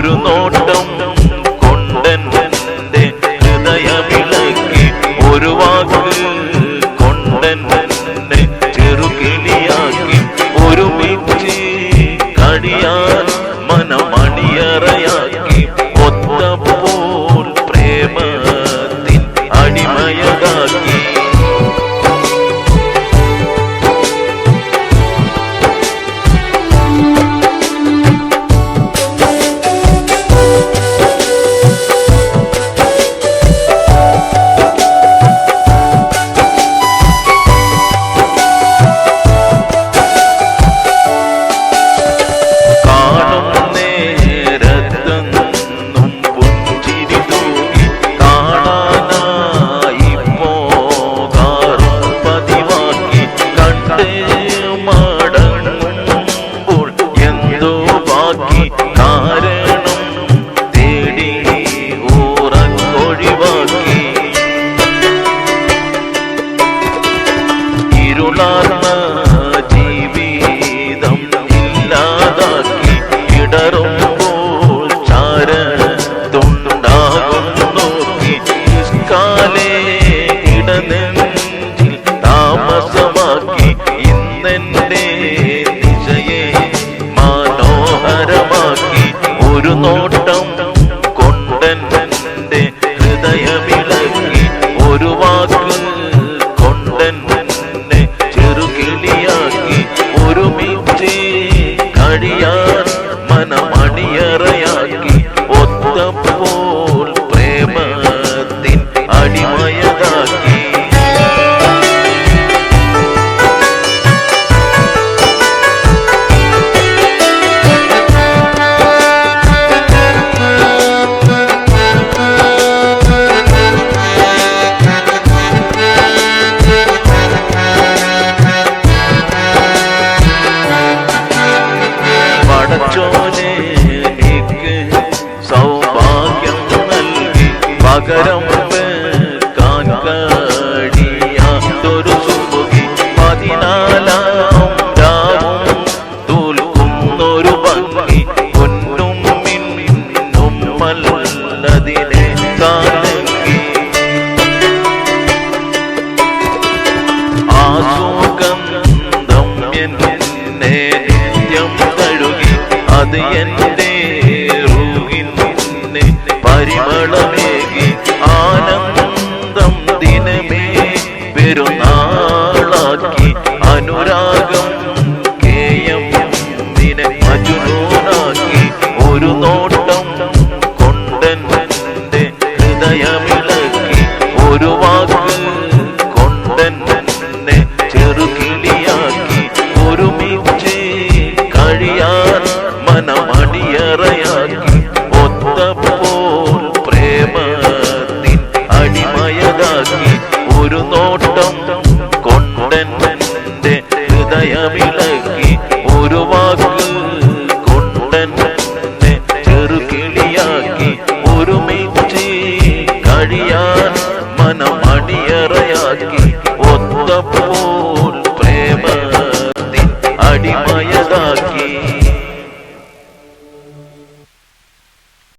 Bruno ഒരു നോട്ടം കൊണ്ടെന്നെ ഹൃദയമി. പരിമളമേകി ആനന്ദം ദിനമേ പെരുന്നാളാക്കി അനുരാഗം കേയം ദിന അജുനൂറാക്കി ഒരു നോട്ടം കൊണ്ടൻ ഹൃദയമിളക്കി ഒരു വാക്ക് ഒരു നോട്ടം കൊണ്ടെന്റെ ഹൃദയമിളകി ഒരു വാക്ക് കൊണ്ടെന്നെ ചെറുകിളിയാക്കി ഒരുമിച്ച് കഴിയാൻ മനം അടിയറയാക്കി. ഒത്തപ്പോൾ പ്രേമ അടിമയതാക്കി.